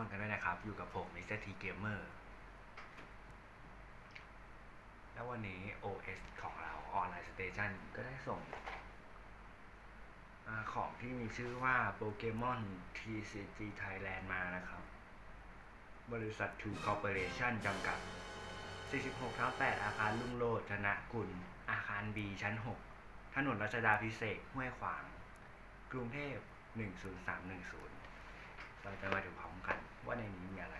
คนกันด้วยนะครับ อยู่กับผมมิสเตอร์ทีเกมเมอร์แล้ววันนี้ OS ของเรา Online Station ก็ได้ส่งอของที่มีชื่อว่า Pokemon TCG Thailand มานะครับ บริษัท Two Corporation จำกัด 46ทับ8อาคารลุ่งโลดธนกุล อาคาร B ชั้น 6 ถนนรัชดาพิเศษกห้วยขวาง กรุงเทพ 10310 เราจะมาดูพร้อมกันว่าในนี้มีอะไร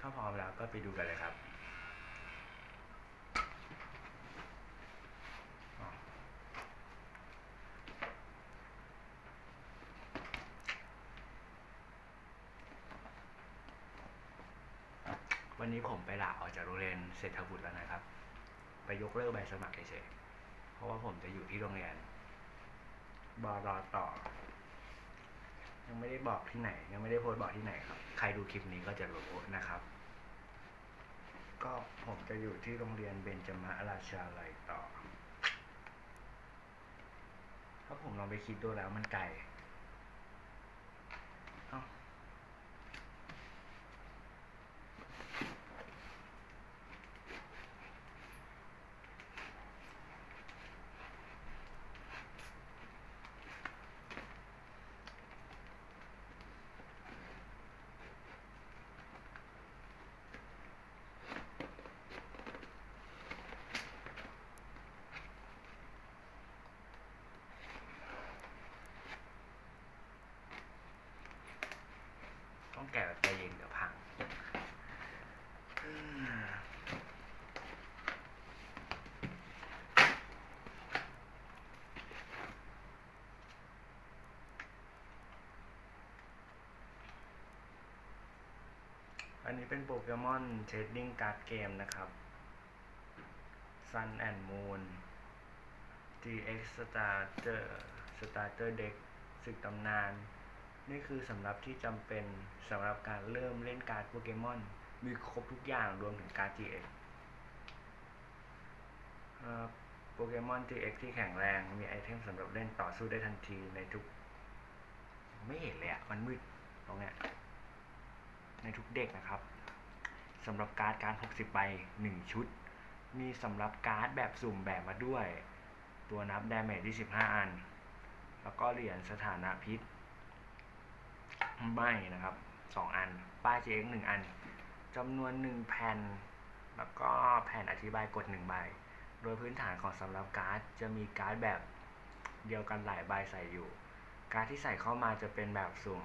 ถ้าพร้อมแล้วก็ไปดูกันเลยครับวันนี้ผมไปลาออกจากโรงเรียนเศรษฐบุตรแล้วนะครับ ไปยกเลิกใบสมัครเฉยๆเพราะว่าผมจะอยู่ที่โรงเรียนบอรอต่อ ยังไม่ได้บอกที่ไหน ยังไม่ได้โพสต์บอกที่ไหนครับ ใครดูคลิปนี้ก็จะรู้นะครับ ก็ผมจะอยู่ที่โรงเรียนเบญจมาราชาลัยต่อ ถ้าผมลองไปคิดดูแล้วมันไกลเอ้าต้องแกะแบบใจเย็นเดี๋ยวพังอืมอั นี้เป็นโปเกมอนเทรดดิ้งการ์ดเกมนะครับ Sun and Moon GX Starter Starter Deck ศึกตำนาน นี่คือสำหรับที่จำเป็นสำหรับการเริ่มเล่นการ์ดโปเกมอน มีครบทุกอย่างรวมถึงการ์ด GX เอ่อโปเกมอน GX ที่แข็งแรง มีไอเทมสำหรับเล่นต่อสู้ได้ทันทีในทุก ไม่เห็นเลยอะมันมืดตรงเนี้ย ในทุกเด็กนะครับสำหรับการ์ดการด60ใบ1 ชุด มีสำหรับการ์ดแบบสุ่มแบบมาด้วย ตัวนับดาเมจที่15 อัน แล้วก็เหรียญสถานะพิษใบนะครับสองอัน ป้าย GX หนึ่งอันจำนวนหนึ่งแผ่น แล้วก็แผ่นอธิบายกดหนึ่งใบ โดยพื้นฐานของสำหรับการ์ดจะมีการ์ดแบบเดียวกันหลายใบใส่อยู่ การ์ดที่ใส่เข้ามาจะเป็นแบบสุ่ม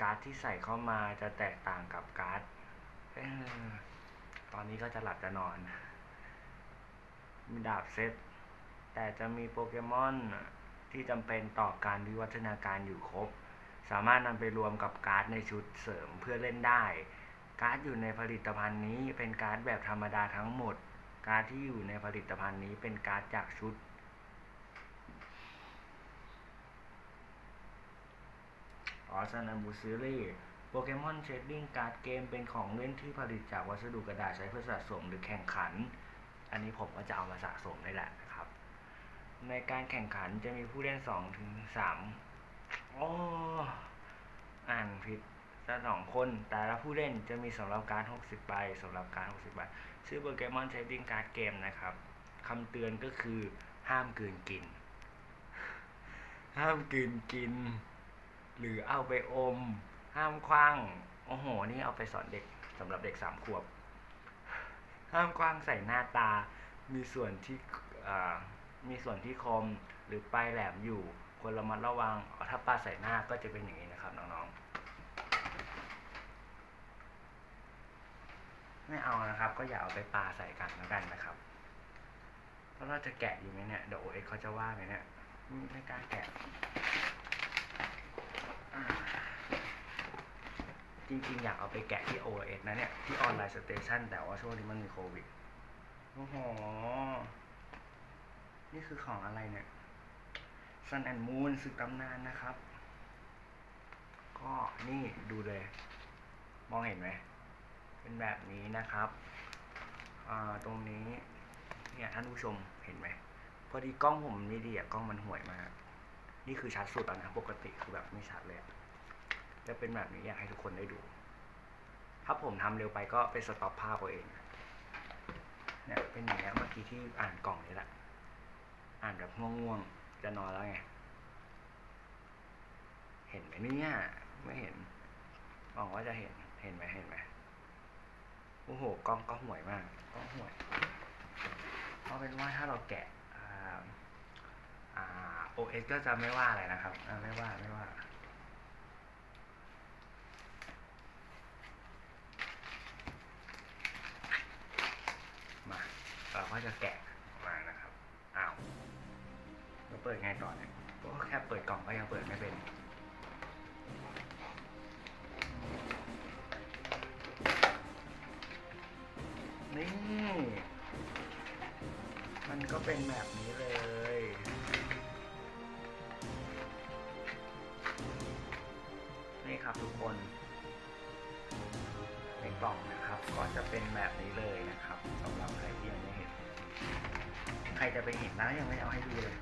การ์ดที่ใส่เข้ามาจะแตกต่างกับการ์ดตอนนี้ก็จะหลับจะนอน มีดาบเซต แต่จะมีโปเกมอนที่จำเป็นต่อการวิวัฒนาการอยู่ครบ สามารถนำไปรวมกับการ์ดในชุดเสริมเพื่อเล่นได้ การ์ดอยู่ในผลิตภัณฑ์นี้เป็นการ์ดแบบธรรมดาทั้งหมด การ์ดที่อยู่ในผลิตภัณฑ์นี้เป็นการ์ดจากชุด ซันันบูซีรีโปเกมอนเชดดิ้งการ์ดเกมเป็นของเล่นที่ผลิตจากวัสดุกระดาษใช้เพื่อสะสมหรือแข่งขัน อันนี้ผมก็จะเอามาสะสมนี่แหละนะครับ ในการแข่งขันจะมีผู้เล่นสองถึงสามโอ้อ่านผิดจะสองคน แต่ละผู้เล่นจะมีสำหรับการ 60ใบสำหรับการ 60ใบชื่อโปเกมอนเชดดิ้งการ์ดเกมนะครับคำเตือนก็คือห้ามกืนกิน ห้ามกืนกิน หรือเอาไปอม ห้ามคว้างโอ้โห นี่เอาไปสอนเด็กสำหรับเด็กสามขวบ ห้ามคว้างใส่หน้าตา มีส่วนที่มีส่วนที่คมหรือปลายแหลมอยู่ควรระมัดระวังถ้าปาใส่หน้าก็จะเป็นอย่างนี้นะครับน้องๆ ไม่เอานะครับ ก็อย่าเอาไปปาใส่กันแล้วกันนะครับเพราะเราจะแกะอยู่ไหมเนี่ยเดี๋ยวโอเอ็กเขาจะว่าไหมเนี่ยไม่กล้าแกะ จริงๆ อยากเอาไปแกะที่ OS นะเนี่ย ที่ออนไลน์สเตชันแต่ว่าช่วงนี้มันมีโควิด โอ้โห นี่คือของอะไรเนี่ย Sun and Moon สึกตำนานนะครับ ก็นี่ดูเลย มองเห็นไหม เป็นแบบนี้นะครับตรงนี้ เนี่ยท่านผู้ชมเห็นไหม พอดีกล้องผมไม่ดีอะกล้องมันห่วยมาก นี่คือชัดสุดแล้วนะปกติคือแบบไม่ชัดเลยจะเป็นแบบนี้อยากให้ทุกคนได้ดู ถ้าผมทำเร็วไปก็ไปสต็อปภาพเอาเองเนี่ยเป็นอย่างเงี้เมื่อกี้ที่อ่านกล่องนี่แหละอ่านแบบง่วงๆจะนอนแล้วไงเห็นไหมเนี่ยไม่เห็นหวังว่าจะเห็นเห็นไหมเห็นไหมโอ้โหกล้องก็ห่วยมากกล้องห่วยเพราะเป็นว่าถ้าเราแกะอ่าอ่า OS ก็จะไม่ว่าอะไรนะครับไม่ว่าไม่ว่ามาเราก็จะแกะมานะครับอ้าวแล้วเปิดไงต่อเนี่ยก็แค่เปิดกล่องก็ยังเปิดไม่เป็นนี่ มันก็เป็นแบบนี้เลย ครับทุกคน ในกล่องนะครับ ก็จะเป็นแบบนี้เลยนะครับสำหรับใครที่ยังไม่เห็น ใครจะไปเห็นนะยังไม่เอาให้ดูเลย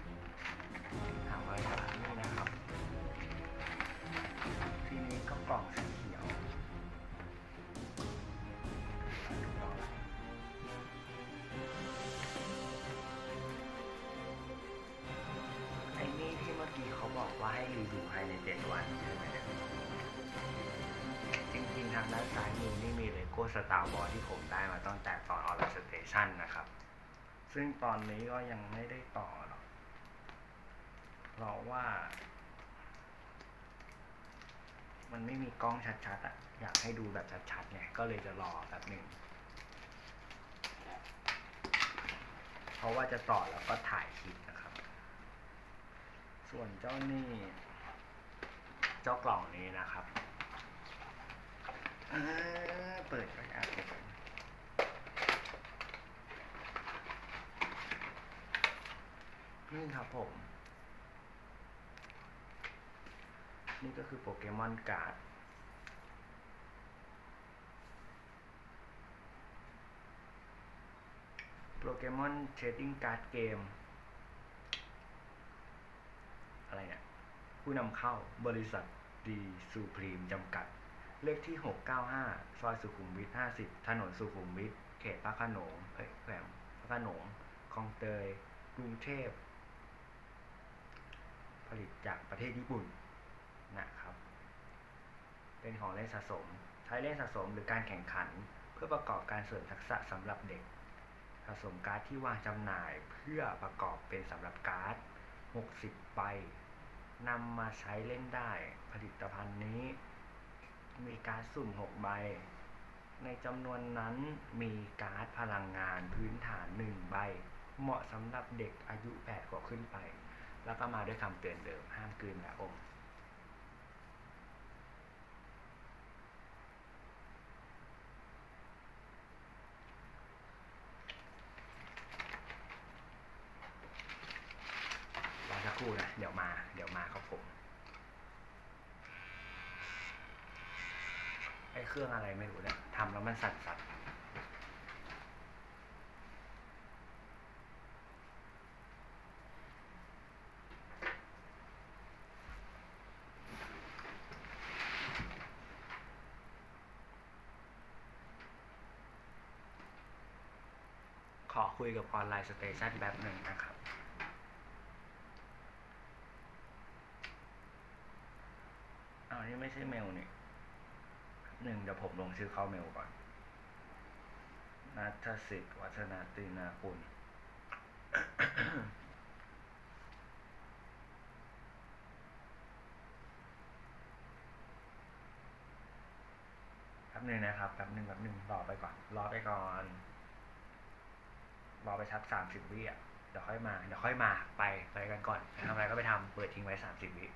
สตาร์บอร์ที่ผมได้มาตั้งแต่ตอนออ r สเตชันนะครับ ซึ่งตอนนี้ก็ยังไม่ได้ต่อหรอกเพราะว่า มันไม่มีกล้องชัดๆอะอยากให้ดูแบบชัดๆไงก็เลยจะรอแบบหนึ่งเพราะว่าจะต่อแล้วก็ถ่ายคลิปนะครับ ส่วนเจ้านี่ เจ้ากล่องนี้นะครับ เปิดก็อยากเปิดนี่ครับผม นี่ก็คือโปเกมอนการ์ดโปเกมอนเชดดิ้งการ์ดเกม อะไรเนี่ย ผู้นำเข้าบริษัทดีซูพรีมจำกัด เลขที่ 695 ซอยสุขุมวิท 50 ถนนสุขุมวิท เขตพระโขนงเอ้ยแขวงพระโขนงคลองเตย กรุงเทพ ผลิตจากประเทศญี่ปุ่นนะครับ เป็นของเล่นสะสม ใช้เล่นสะสมหรือการแข่งขัน เพื่อประกอบการเสริมทักษะสำหรับเด็ก สะสมการ์ดที่วางจำหน่ายเพื่อประกอบเป็นสำหรับการ์ด 60 ใบนำมาใช้เล่นได้ ผลิตภัณฑ์ มีการ์ดสุ่ม 6 ใบ ในจำนวนนั้นมีการ์ดพลังงานพื้นฐาน 1 ใบ เหมาะสำหรับเด็กอายุ 8 กว่าขึ้นไป แล้วก็มาด้วยคำเตือนเดิมห้ามกลืนและอม รอสักครู่นะ เดี๋ยวมา เดี๋ยวมาครับผม ไอะไรไม่รู้เนี่ยทำแล้วมันสั่นๆขอคุยกับออนไลน์สเตชันแบบหนึ่งนะครับอ้านี่ไม่ใช่เมลนี่ หนึ่งเดี๋ยวผมลงชื่อเข้าเมลก่อนนัทสิทธิ์วัฒนาตีนาคุณแป๊บหนึ่งนะครับแป๊บหนึ่งแป๊บหนึ่งรอไปก่อน รอไปก่อน รอไปชักสามสิบวิอะเดี๋ยวค่อยมา เดี๋ยวค่อยมาไปไปกันก่อนทำอะไรก็ไปทำเปิดทิ้งไว้สามสิบวิ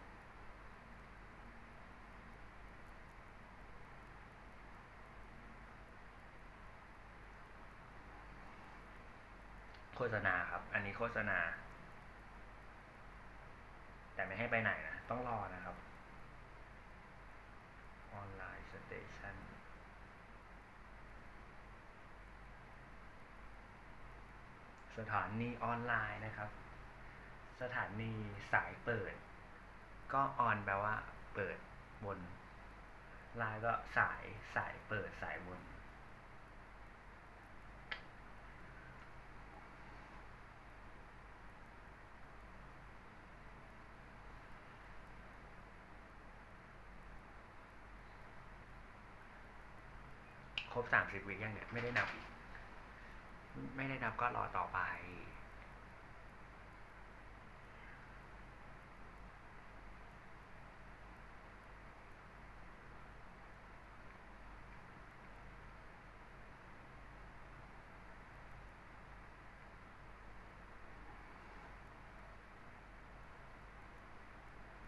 ฆษณาครับ อันนี้โฆษณา แต่ไม่ให้ไปไหนนะ ต้องรอนะครับ ออนไลน์สเตชันสถานีออนไลน์นะครับ สถานีสายเปิด ก็ออนแปลว่า เปิดบนลายก็สายสายเปิดสายวน สิบวิยังเนี่ยไม่ได้นับ ไม่ได้นับก็รอต่อไป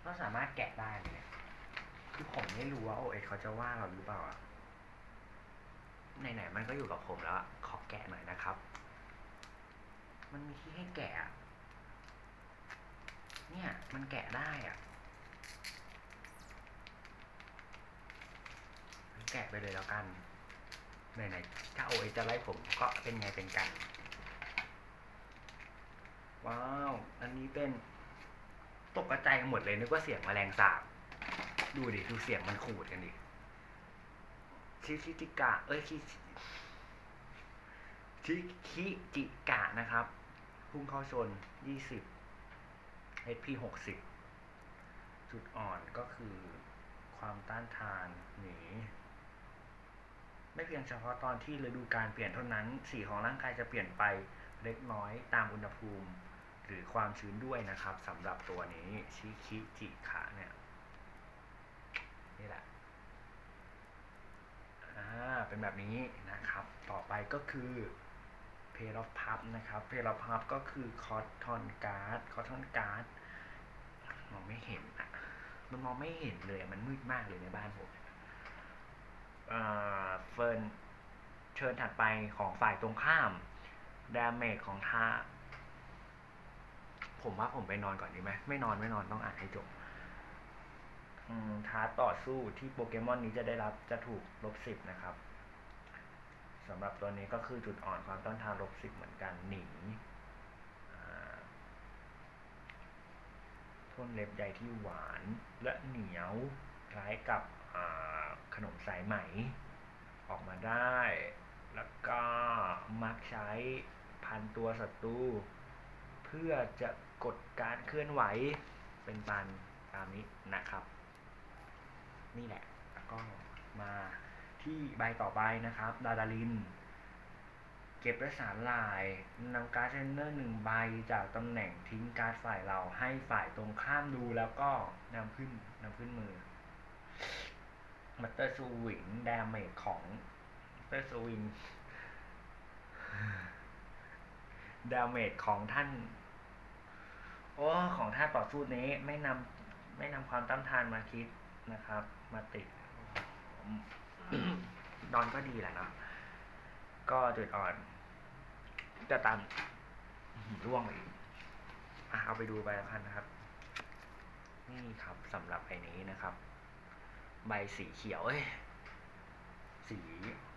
ก็สามารถแกะได้เลยเนี่ยคือผมไม่รู้ว่าโอเอเขาจะว่าเราหรือเปล่าอะ ไหนๆมันก็อยู่กับผมแล้วขอแกะหน่อยนะครับ มันมีที่ให้แกะ เนี่ย มันแกะได้อะแกะไปเลยแล้วกันไหนๆถ้าโอเอจะไล่ผมก็เป็นไงเป็นกัน ว้าว อันนี้เป็นตกกระจายกันหมดเลยนึกว่าเสียงแมลงสาบ ดูดิ ดูเสียงมันขูดกันดิ ชิชิจิกะ เอ้ยชิชิคิจิกะนะครับ พุ่งเข้าชน 20 HP 60 จุดอ่อนก็คือความต้านทานหนีไม่เพียงเฉพาะตอนที่ฤดูการเปลี่ยนเท่านั้น สีของร่างกายจะเปลี่ยนไปเล็กน้อยตามอุณหภูมิ หรือความชื้นด้วยนะครับสำหรับตัวนี้ชิคิจิคะเนี่ยนี่แหละ เป็นแบบนี้นะครับ ต่อไปก็คือเพล of Puff นะครับเพล of Puff ก็คือ Cotton Card Cotton Card มองไม่เห็นอะ มันมองไม่เห็นเลย มันมืดมากเลยในบ้านผมเฟิร์นเชิญถัดไปของฝ่ายตรงข้าม ดาเมจของท่าผมว่าผมไปนอนก่อนดีไหม ไม่นอนไม่นอนต้องอ่านให้จบ ท้าต่อสู้ที่โปเกมอนนี้จะได้รับจะถูกลบสิบนะครับสำหรับตัวนี้ก็คือจุดอ่อนความต้านทานลบสิบเหมือนกันหนีอ่าพ่นเล็บใยที่หวานและเหนียวคล้ายกับขนมสายไหม ออกมาได้ แล้วก็มักใช้พันตัวศัตรูเพื่อจะกดการเคลื่อนไหวเป็นปันตามนี้นะครับ นี่แหละแล้วก็มาที่ใบต่อไปนะครับ ดาดาลิน เก็บด้วยสารลายนำการ์ดเทนเนอร์หนึ่งใบจากตำแหน่งทิ้งการ์ดฝ่ายเราให้ฝ่ายตรงข้ามดูแล้วก็นำขึ้นนำขึ้นมือมัตเตอร์สวิงดาเมจของมัตเตอร์สวิงดาเมจของท่าน โอ้ ของท่านต่อสู้นี้ไม่นำไม่นำความต้านทานมาคิดนะครับ มาติดนอนก็ดีแหละเนาะก็จุดอ่อน จะตามร่วงอีกอะเอาไปดูใบละพันนะครับ นี่ครับสำหรับใบนี้นะครับ ใบสีเขียวเอ้ยสี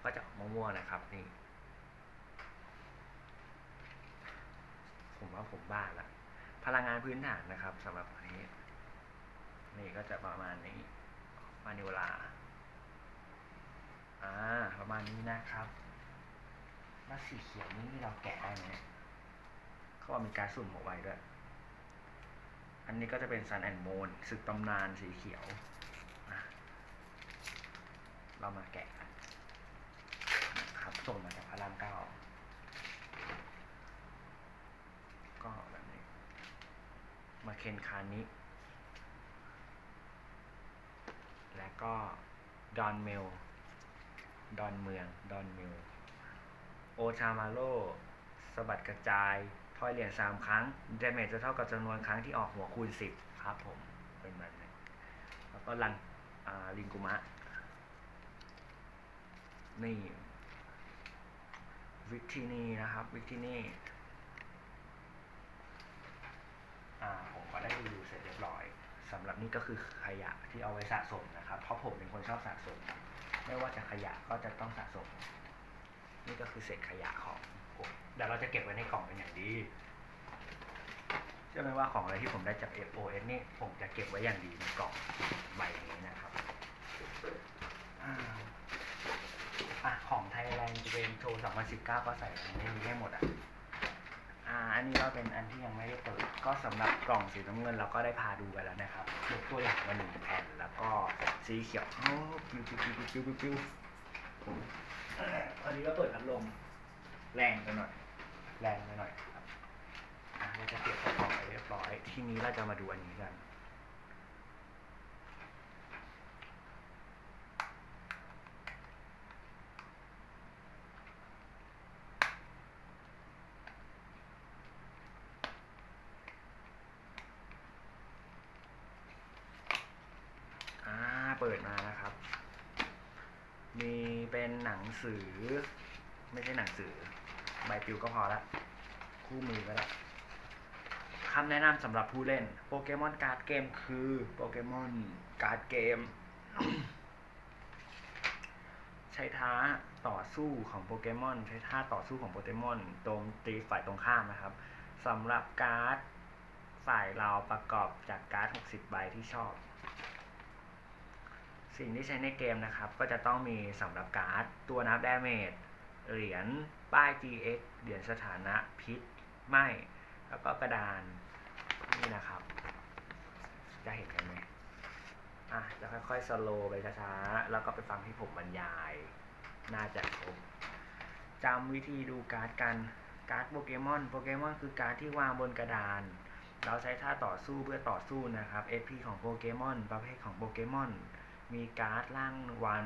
ก็จะม่วงๆนะครับ นี่ ผมว่าผมบ้าละพลังงานพื้นฐานนะครับสำหรับอันนี้ นี่ก็จะประมาณนี้ มานิวลาอ่าประมาณนี้นะครับแล้วสีเขียวนี่เราแกะได้ไหมเขาบอกมีการสุ่มเอาไว้ด้วย อันนี้ก็จะเป็นซันแอนโมนศึกตำนานสีเขียว เรามาแกะนะครับส่งมาจากพระรามเก้าก็แบบนี้ มาเคนคานิ และก็ดอนเมล ดอนเมือง ดอนเมล โอชามาโลสะบัดกระจายทอยเหรียญสามครั้งเดเมจจะเท่ากับจำนวนครั้งที่ออกหัวคูณสิบครับผม เป็นแบบนี้แล้วก็ลังอ่าลิงกุมะ นี่ วิกทีนี่นะครับ วิกทีนี่อ่าผมก็ได้รีวิวเสร็จเรียบร้อย สำหรับนี่ก็คือขยะที่เอาไว้สะสมนะครับ เพราะผมเป็นคนชอบสะสม ไม่ว่าจะขยะก็จะต้องสะสม นี่ก็คือเศษขยะของผมเดี๋ยวเราจะเก็บไว้ในกล่องเป็นอย่างดีเชื่อไหมว่าของอะไรที่ผมได้จาก FOS นี่ผมจะเก็บไว้อย่างดีในกล่องใบนี้นะครับอะของไทยแลนด์จะเป็นโชว์2019 ก็ใส่ในนี้ให้หมดอะ อ่าอันนี้ก็เป็นอันที่ยังไม่ได้เปิด ก็สำหรับกล่องสีน้ำเงินเราก็ได้พาดูไปแล้วนะครับยกตัวอย่างมาหนึ่งแผ่นแล้วก็สีเขียวโอ้ปิ้วปิ้วปิ้วปิ้วปิ้วปิ้วเอ่ออันนี้ก็เปิดพัดลมแรงไปหน่อย แรงไปหน่อยครับอะเราจะเก็บกล่องไปเรียบร้อย ทีนี้เราจะมาดูอันนี้กัน อ่า เปิดมานะครับ มี เป็นหนังสือ ไม่ใช่หนังสือ ใบปลิวก็พอละ คู่มือก็ได้คำแนะนำสำหรับผู้เล่นโปเกมอนการ์ดเกมคือโปเกมอนการ์ดเกม ใช้ท้าต่อสู้ของโปเกมอน ใช้ท่าต่อสู้ของโปเกมอนโจมตีฝ่ายตรงข้ามนะครับสำหรับการ์ดฝ่ายเราประกอบจากการ์ด 60 ใบที่ชอบ สิ่งที่ใช้ในเกมนะครับ ก็จะต้องมีสำหรับการ์ด ตัวนับดาเมจเหรียญป้าย GX เหรียญสถานะพิษไหมแล้วก็กระดานนี่นะครับ จะเห็นกันไหมอะจะค่อยๆสโลว์ไปช้าๆแล้วก็ไปฟังที่ผมบรรยาย น่าจะครบจำวิธีดูการ์ดกันการ์ดโปเกมอนโปเกมอนคือการ์ดที่วางบนกระดาน เราใช้ท่าต่อสู้เพื่อต่อสู้นะครับ SP ของโปเกมอนประเภทของโปเกมอน มีการ์ดร่างวัน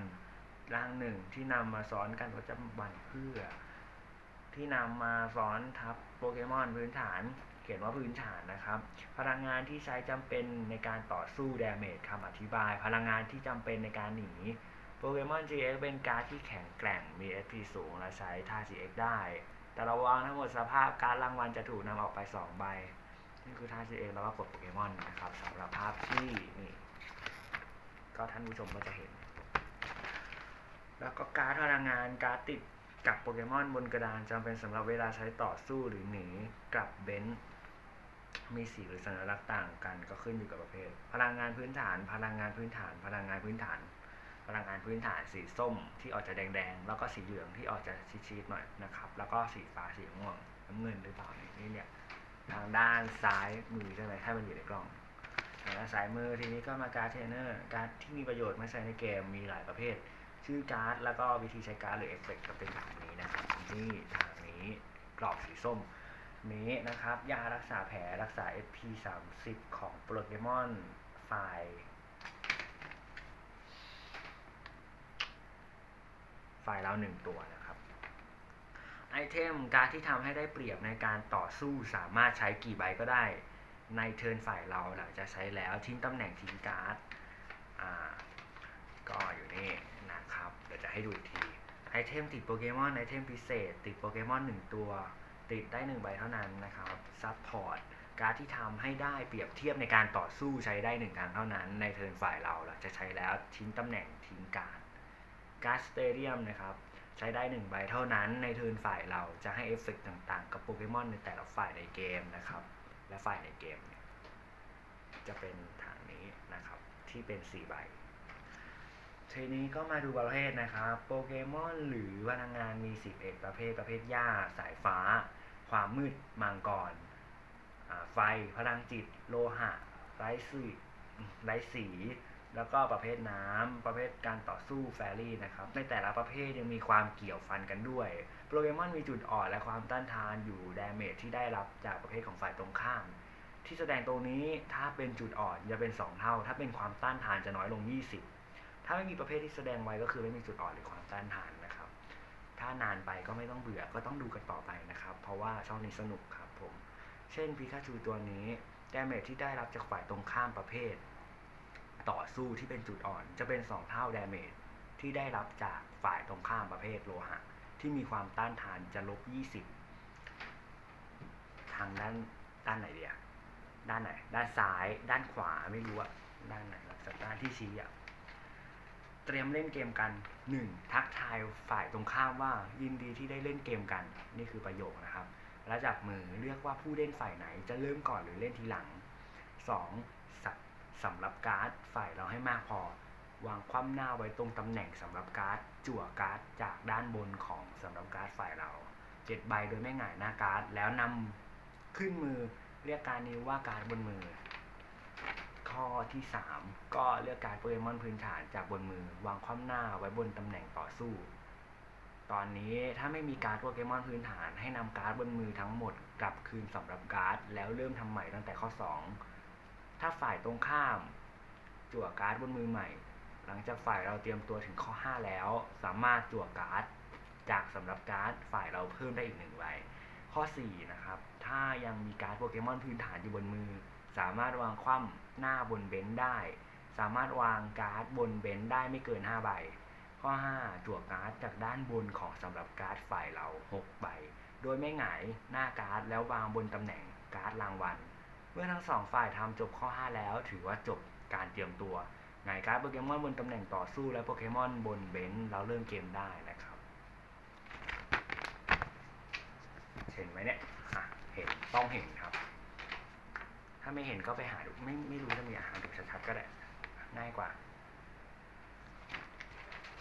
ร่างหนึ่งที่นำมาซ้อนกันประจำวันเพื่อ ที่นำมาซ้อนทับโปเกมอนพื้นฐาน เขียนว่าพื้นฐานนะครับ พลังงานที่ใช้จำเป็นในการต่อสู้ดาเมจคำอธิบาย พลังงานที่จำเป็นในการหนีโปเกมอน GX เป็นการ์ดที่แข็งแกร่งมี SP สูงและใช้ท่า GX ได้ แต่ระวังทั้งหมดสภาพการดรางวัลจะถูกนำออกไป 2 ใบ นี่คือท่า GX แล้วก็กดโปเกมอนนะครับสำหรับภาพที่นี่ ก็ท่านผู้ชมก็จะเห็น แล้วก็การ์ดพลังงานการ์ดติดกับโปเกมอนบนกระดานจำเป็นสำหรับเวลาใช้ต่อสู้หรือหนีกับเบนมีสีหรือสัญลักษณ์ต่างกันก็ขึ้นอยู่กับประเภท พลังงานพื้นฐาน พลังงานพื้นฐาน พลังงานพื้นฐาน พลังงานพื้นฐานสีส้มที่ออกจะแดงๆ แล้วก็สีเหลืองที่ออกจะชีดๆหน่อยนะครับ แล้วก็สีฟ้าสีม่วงน้ำเงินหรือเปล่าเนี่ยนี่เนี่ยทางด้านซ้ายมือใช่ไหมถ้ามันอยู่ในกล้อง ทางด้านซ้ายมือทีนี้ก็มาการ์ดเทรนเนอร์ การ์ดที่มีประโยชน์มาใช้ในเกมมีหลายประเภท ชื่อการ์ดแล้วก็วิธีใช้การ์ดหรือเอฟเฟกต์ก็เป็นแบบนี้นะครับนี่ทางนี้กรอบสีส้มนี้นะครับ ยารักษาแผลรักษา SP 30ของโปเกมอนไฟล์ไฟล์เราหนึ่งตัวนะครับ ไอเทมการ์ดที่ทำให้ได้เปรียบในการต่อสู้สามารถใช้กี่ใบก็ได้ ในเทิร์นฝ่ายเราหลังจากใช้แล้วทิ้งตำแหน่งทิ้งการ์ดอ่าก็อยู่นี่นะครับ เดี๋ยวจะให้ดูอีกทีไอเทมติดโปเกมอนไอเทมพิเศษ ติดโปเกมอนหนึ่งตัว ติดได้หนึ่งใบเท่านั้นนะครับซับพอร์ตการดที่ทำให้ได้เปรียบเทียบในการต่อสู้ใช้ได้หนึ่งครั้งเท่านั้น ในเทิร์นฝ่ายเราหลังจะใช้แล้วทิ้งตำแหน่งทิ้งการดการ์ดสเตเดียมนะครับใช้ได้หนึ่งใบเท่านั้นในเทิร์นฝ่ายเราจะให้เอฟเฟกต์ต่างๆ กับโปเกมอนในแต่ละฝ่ายในเกมนะครับ และไฟในเกมเนี่ยจะเป็นทางนี้นะครับที่เป็น 4 ใบทีนี้ก็มาดูประเภทนะครับ โปเกมอนหรือพลังงานมี 11 ประเภท ประเภทหญ้า สายฟ้า ความมืด มังกร ไฟ พลังจิต โลหะ ไร้สีไร้สี แล้วก็ประเภทน้ำประเภทการต่อสู้แฟรี่นะครับ ในแต่ละประเภทยังมีความเกี่ยวฟันกันด้วย โปเกมอนมีจุดอ่อนและความต้านทานอยู่ดาเมจที่ได้รับจากประเภทของฝ่ายตรงข้าม ที่แสดงตรงนี้ถ้าเป็นจุดอ่อนจะเป็น 2 เท่า ถ้าเป็นความต้านทานจะน้อยลง 20 ถ้าไม่มีประเภทที่แสดงไว้ก็คือไม่มีจุดอ่อนหรือความต้านทานนะครับ ถ้านานไปก็ไม่ต้องเบื่อก็ต้องดูกันต่อไปนะครับ เพราะว่าช่องนี้สนุกครับผม เช่นพิกาจูตัวนี้ดาเมจที่ได้รับจากฝ่ายตรงข้ามประเภท ต่อสู้ที่เป็นจุดอ่อนจะเป็น 2 เท่าดาเมจที่ได้รับจากฝ่ายตรงข้ามประเภทโลหะ ที่มีความต้านทานจะลบ 20 ทางด้านด้านไหนเดียด้านไหน ด้านซ้าย ด้านขวาไม่รู้อะด้านไหนสักด้านที่ชี้อะเตรียมเล่นเกมกัน 1. ทักทายฝ่ายตรงข้ามว่ายินดีที่ได้เล่นเกมกัน นี่คือประโยคนะครับ และจากมือเลือกว่าผู้เล่นฝ่ายไหนจะเริ่มก่อนหรือเล่นทีหลัง 2. ส สำหรับการ์ดฝ่ายเราให้มากพอ วางคว่ำหน้าไว้ตรงตำแหน่งสำหรับการ์ดจั่วการ์ดจากด้านบนของสำหรับการ์ดฝ่ายเราเจ็ดใบโดยไม่หงายหน้าการ์ดแล้วนำขึ้นมือเรียกการนี้ว่าการ์ดบนมือ ข้อที่ 3 ก็เลือกการดโปเกมอนพื้นฐานจากบนมือ วางคว่ำหน้าไว้บนตำแหน่งต่อสู้ ตอนนี้ถ้าไม่มีการ์ดโปเกมอนพื้นฐานให้นำการ์ดบนมือทั้งหมดกลับคืนสำหรับการ์ดแล้วเริ่มทำใหม่ตั้งแต่ข้อ 2 ถ้าฝ่ายตรงข้าม จั่วการ์ดบนมือใหม่ หลังจากฝ่ายเราเตรียมตัวถึงข้อ 5 แล้ว สามารถจั่วการ์ดจากสำหรับการ์ดฝ่ายเราเพิ่มได้อีกหนึ่งใบข้อ 4 นะครับ ถ้ายังมีการ์ดโปเกมอนพื้นฐานอยู่บนมือ สามารถวางคว่ำหน้าบนเบนซ์ได้ สามารถวางการ์ดบนเบนซ์ได้ไม่เกิน 5 ใบ ข้อ 5 จั่วการ์ดจากด้านบนของสำหรับการ์ดฝ่ายเรา 6 ใบ โดยไม่หงายหน้าการ์ดแล้ววางบนตำแหน่งการ์ดรางวัล มื่อทั้งสองฝ่ายทำจบข้อ 5 แล้ว ถือว่าจบการเตรียมตัวหงการ์ดโปเกมอนบนตำแหน่งต่อสู้และโปเกมอนบนเบนซ์เราเริ่มเกมได้นะครับ เห็นไหมเนี่ยอะเห็นต้องเห็นครับ ถ้าไม่เห็นก็ไปหาดูไม่ไม่รู้จะมีอาหารดูชัดๆก็ได้ ง่ายกว่า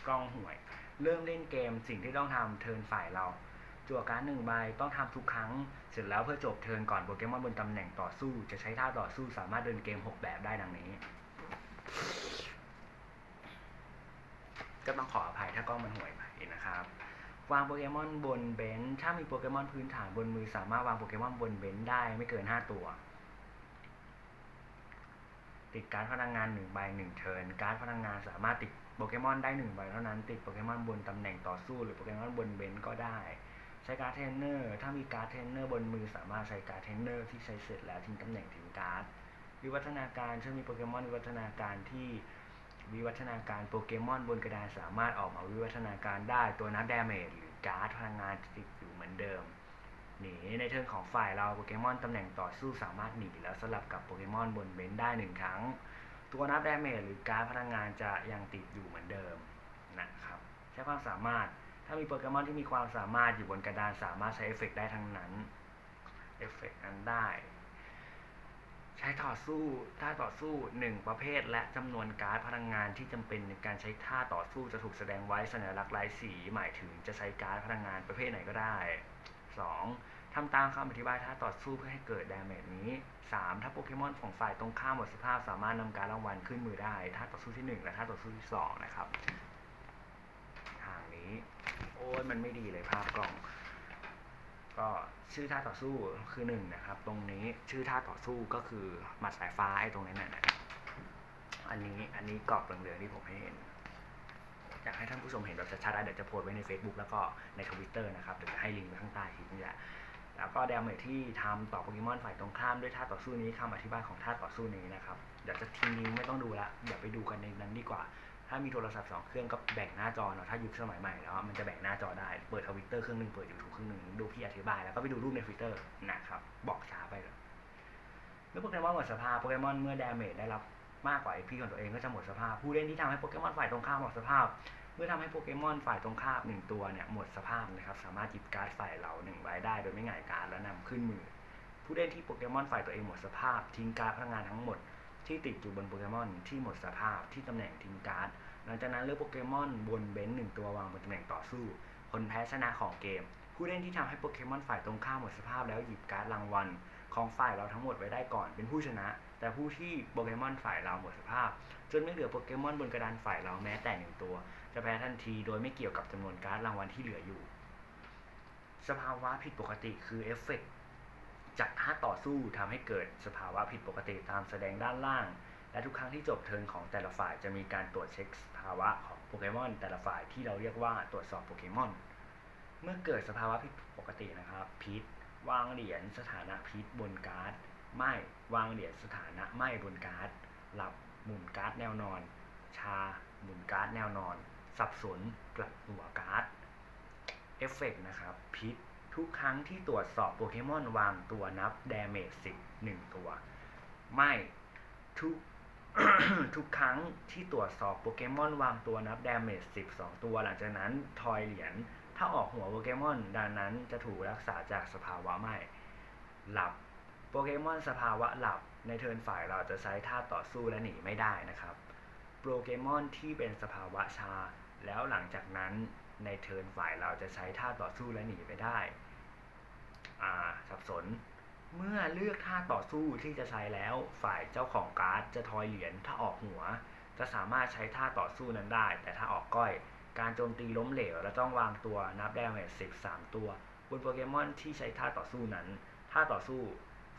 กล้องห่วย เริ่มเล่นเกมสิ่งที่ต้องทำเทินฝ่ายเรา จั่วการ์ดหนึ่งใบต้องทำทุกครั้ง เสร็จแล้วเพื่อจบเทิร์นก่อนโปเกมอนบนตำแหน่งต่อสู้ จะใช้ท่าต่อสู้สามารถเดินเกม 6 แบบได้ดังนี้ ก็ต้องขออภัยถ้ากล้องมันห่วยไปนะครับ วางโปเกมอนบนเบนซ์ถ้ามีโปเกมอนพื้นฐานบนมือสามารถวางโปเกมอนบนเบนซ์ได้ไม่เกิน 5 ตัวติดการพลังงาน1ใบ1เทิร์นการพลังงานสามารถติดโปเกมอนได้1ใบเท่านั้น ติดโปเกมอนบนตำแหน่งต่อสู้หรือโปเกมอนบนเบนซ์ก็ได้ ช้การ์ดเทรนเนอร์ ถ้ามีการ์ดเทรนเนอร์บนมือสามารถใช้การ์ดเทรนเนอร์ที่ใช้เสร็จแล้วทิ้งตำแหน่งทิ้งการ์ดวิวัฒนาการเช่วยมีโปเกมอนวิวัฒนาการที่วิวัฒนาการโปเกมอนบนกระดานสามารถออกมาวิวัฒนาการได้ตัวนับดาเมจหรือการ์ดพลังงานติดอยู่เหมือนเดิมหนีในเทิร์นของฝ่ายเราโปเกมอนตำแหน่งต่อสู้สามารถหนีแล้วสลับกับโปเกมอนบนเบนซ์ได้หนึ่งครั้ง ตัวนับดาเมจหรือการ์ดพลังงานจะยังติดอยู่เหมือนเดิมนะครับ ใช้ความสามารถ ถ้ามีโปเกมอนที่มีความสามารถอยู่บนกระดานสามารถใช้เอฟเฟกต์ได้ทั้งนั้น เอฟเฟกต์นั้นได้ ใช้ต่อสู้ท่าต่อสู้ 1 ประเภท และจำนวนการ์ดพลังงานที่จำเป็นในการใช้ท่าต่อสู้จะถูกแสดงไว้สัญลักษณ์ลายสี หมายถึงจะใช้การ์ดพลังงานประเภทไหนก็ได้ 2. ทำตามคำอธิบายท่าต่อสู้เพื่อให้เกิดดาเมจนี้ 3. ถ้าโปเกมอนของฝ่ายตรงข้ามหมดสภาพสามารถนำการรางวัลขึ้นมือได้ท่าต่อสู้ที่ 1 และท่าต่อสู้ที่ 2 นะครับ นี้ โอ้ยมันไม่ดีเลยภาพกล้อง ก็ชื่อท่าต่อสู้คือหนึ่งนะครับ ตรงนี้ชื่อท่าต่อสู้ก็คือหมัดสายฟ้าไอ้ตรงนั้นะอันนี้อันนี้กรอบเหลืองๆที่ผมให้เห็นอยากให้ท่านผู้ชมเห็นแบบชัดๆเดี๋ยวจะโพสไว้ใน Facebook แล้วก็ในทวิตเตอร์นะครับเดี๋ยวจะให้ลิงก์ไว้ข้างใต้คลิปนี้แหละแล้วก็ดาเมจที่ทำต่อโปเกมอนฝ่ายตรงข้ามด้วยท่าต่อสู้นี้คำอธิบายของท่าต่อสู้นี้นะครับ เดี๋ยวจะทิ้งลิงก์ไม่ต้องดูละเดี๋ยวไปดูกันในนั้นดีกว่า ถ้ามีโทรศัพท์สองเครื่องก็แบ่งหน้าจอเนาะถ้ายุคสมัยใหม่แล้วมันจะแบ่งหน้าจอได้เปิดทวิตเตอร์เครื่องหนึงเปิดยูทูบเครื่องหนึงดูพี่อธิบายแล้วก็ไปดูรูปในทวิตเตอร์นะครับบอกช้าไปเลยเมื่อโปเกมอนหมดสภาพโปเกมอนเมื่อดาเมจได้รับมากกว่าไอพีของตัวเองก็จะหมดสภาพ ผู้เล่นที่ทำให้โปเกมอนฝ่ายตรงข้ามหมดสภาพ เมื่อทำให้โปเกมอนฝ่ายตรงข้ามหนึ่งตัวเนี่ยหมดสภาพนะครับสามารถหยิบการ์ดฝ่ายเราหนึ่งใบได้โดยไม่หงายการ์ดแล้วนำขึ้นมือ ผู้เล่นที่โปเกมอนฝ่ายตัวเองหมดสภาพ ทิ้งการ์ดพลังงานทั้งหมด ที่ติดอยู่บนโปเกมอนที่หมดสภาพที่ตำแหน่งทิ้งการ์ด หลังจากนั้นเลือกโปเกมอนบนเบนซ์หนึ่งตัววางบนตำแหน่งต่อสู้ คนแพ้ชนะของเกม ผู้เล่นที่ทำให้โปเกมอนฝ่ายตรงข้ามหมดสภาพแล้วหยิบการ์ดรางวัลของฝ่ายเราทั้งหมดไว้ได้ก่อนเป็นผู้ชนะ แต่ผู้ที่โปเกมอนฝ่ายเราหมดสภาพ จนไม่เหลือโปเกมอนบนกระดานฝ่ายเราแม้แต่หนึ่งตัว จะแพ้ทันทีโดยไม่เกี่ยวกับจำนวนการ์ดรางวัลที่เหลืออยู่ สภาวะผิดปกติคือเอฟเฟกต์ จากท่าต่อสู้ทำให้เกิดสภาวะผิดปกติตามแสดงด้านล่าง และทุกครั้งที่จบเทิร์นของแต่ละฝ่ายจะมีการตรวจเช็คสภาวะของโปเกมอนแต่ละฝ่ายที่เราเรียกว่าตรวจสอบโปเกมอนเมื่อเกิดสภาวะผิดปกตินะครับพีทวางเหรียญสถานะพีทบนการ์ดไม่วางเหรียญสถานะไม่บนการ์ดหลับหมุนการ์ดแนวนอน ชาหมุนการ์ดแนวนอน สับสนกลับหัวการ์ดเอฟเฟกต์นะครับพิษ ทุกครั้งที่ตรวจสอบโปเกมอนวางตัวนับดาเมจสิบหนึ่งตัว ไม่ทุกทุกครั้งที่ตรวจสอบโปเกมอนวางตัวนับดาเมจสิบสองตัว หลังจากนั้นทอยเหรียญถ้าออกหัวโปเกมอนดังนั้นจะถูกรักษาจากสภาวะไม่ หลับโปเกมอนสภาวะหลับในเทิร์นฝ่ายเราจะใช้ท่าต่อสู้และหนีไม่ได้นะครับ โปเกมอนที่เป็นสภาวะชา แล้วหลังจากนั้นในเทิร์นฝ่ายเราจะใช้ท่าต่อสู้และหนีไปได้ สับสน เมื่อเลือกท่าต่อสู้ที่จะใช้แล้ว ฝ่ายเจ้าของการ์ดจะทอยเหรียญถ้าออกหัว จะสามารถใช้ท่าต่อสู้นั้นได้ แต่ถ้าออกก้อย การโจมตีล้มเหลวและต้องวางตัวนับแดงเมจสิบสามตัวบนโปเกมอนที่ใช้ท่าต่อสู้นั้น ท่าต่อสู้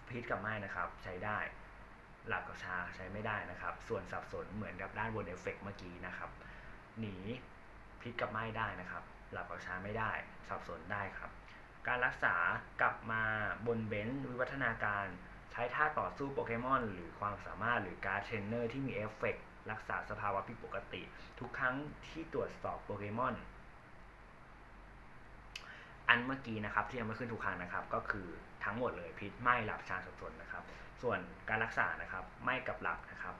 พิษกับไม้นะครับ ใช้ได้ หลับกับชาใช้ไม่ได้นะครับ ส่วนสับสนเหมือนกับด้านบนเอฟเฟกต์เมื่อกี้นะครับ หนีพิษกับไม้ได้นะครับ หลับกับชาไม่ได้ สับสนได้ครับ การรักษากลับมาบนเบนซ์วิวัฒนาการ ใช้ท่าต่อสู้โปเกมอน หรือความสามารถหรือการเทรนเนอร์ที่มีเอฟเฟกต์รักษาสภาวะผิดปกติ ทุกครั้งที่ตรวจสอบโปเกมอน อันเมื่อกี้นะครับที่ยังไม่ขึ้นทุกครั้งนะครับ ก็คือทั้งหมดเลยพิษไหม้หลับชาสับสนนะครับ ส่วนการรักษานะครับไหม้กับหลับนะครับ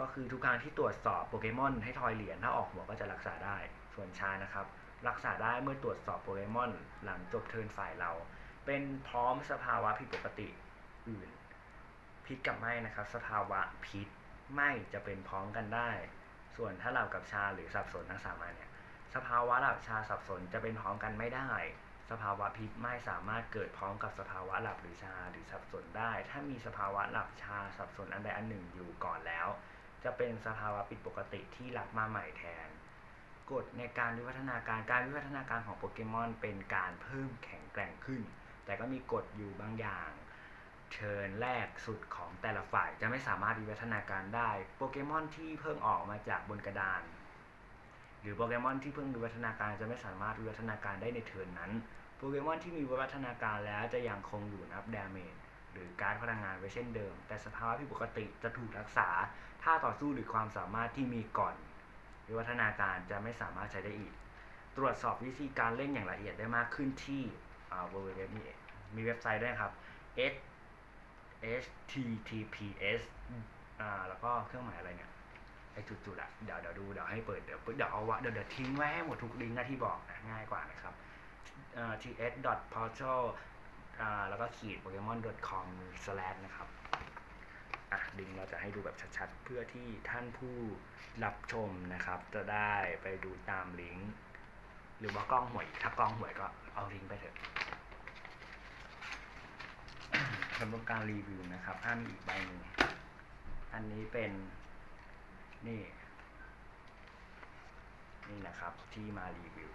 ก็คือทุกครั้งที่ตรวจสอบโปเกมอนให้ทอยเหรียญถ้าออกหัวก็จะรักษาได้ ส่วนชานะครับ รักษาได้เมื่อตรวจสอบโปเกมอนหลังจบเทิร์นฝ่ายเรา เป็นพร้อมสภาวะผิดปกติอื่น พิษกับไม้นะครับ สภาวะพิษไม้จะเป็นพร้อมกันได้ ส่วนถ้าหลับกับชาหรือสับสนทั้งสามอันเนี่ยสภาวะหลับชาสับสนจะเป็นพร้อมกันไม่ได้ สภาวะพิษไม่สามารถเกิดพร้อมกับสภาวะหลับหรือชาหรือสับสนได้ ถ้ามีสภาวะหลับชาสับสนอันใดอันหนึ่งอยู่ก่อนแล้ว จะเป็นสภาวะผิดปกติที่รับมาใหม่แทน กฎในการวิวัฒนาการการวิวัฒนาการของโปเกมอนเป็นการเพิ่มแข็งแกร่งขึ้น แต่ก็มีกฎอยู่บางอย่างเทิร์นแรกสุดของแต่ละฝ่ายจะไม่สามารถวิวัฒนาการได้ โปเกมอนที่เพิ่งออกมาจากบนกระดาน หรือโปเกมอนที่เพิ่งวิวัฒนาการจะไม่สามารถวิวัฒนาการได้ในเทิร์นนั้น โปเกมอนที่มีวิวัฒนาการแล้วจะยังคงอยู่นับดาเมจหรือการพลังงานไว้เช่นเดิม แต่สภาวะผิดปกติจะถูกรักษาท่าต่อสู้หรือความสามารถที่มีก่อน วิวัฒนาการจะไม่สามารถใช้ได้อีก ตรวจสอบวิธีการเล่นอย่างละเอียดได้มากขึ้นที่อ่า www มีมีเว็บไซต์ด้วยครับ s https อ่าแล้วก็เครื่องหมายอะไรเนี่ยไอจุดๆอะเดี๋ยวเดี๋ยวดูเดี๋ยวให้เปิดเดี๋ยวเดี๋ยวเอาวะเดี๋ยวเดี๋ยวทิ้งไว้ให้หมดทุกลิงก์นะที่บอกนะง่ายกว่านะครับ ts portal อ่าแล้วก็ขีด pokemon com slash นะครับ อะลิงเราจะให้ดูแบบชัดๆ เพื่อที่ท่านผู้รับชมนะครับ จะได้ไปดูตามลิงก์หรือว่ากล้องหวย ถ้ากล้องหวยก็เอาลิงก์ไปเถอะสำหรับการรีวิวนะครับถ้ามีอีกใบหนึ่งอันนี้เป็นนี่ นี่นะครับที่มารีวิว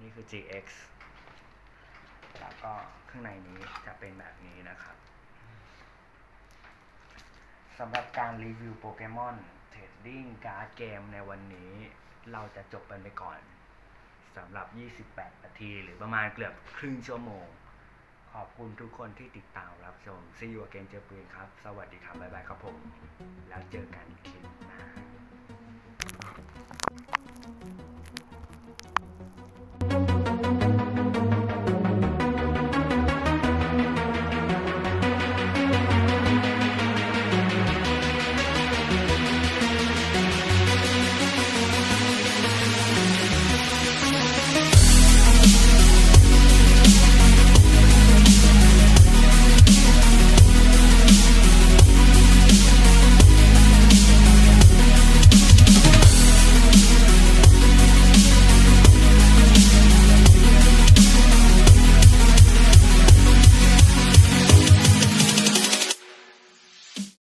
นี่คือ GX แล้วก็ข้างในนี้จะเป็นแบบนี้นะครับ สำหรับการรีวิวโปเกมอนเทรดดิ้งการ์ดเกมในวันนี้ เราจะจบกันไปก่อนสำหรับ 28 นาที หรือประมาณเกือบครึ่งชั่วโมง ขอบคุณทุกคนที่ติดตามรับชม See you again เจอปืนครับ สวัสดีครับ บ๊ายบายครับผม แล้วเจอกันคลิปหน้า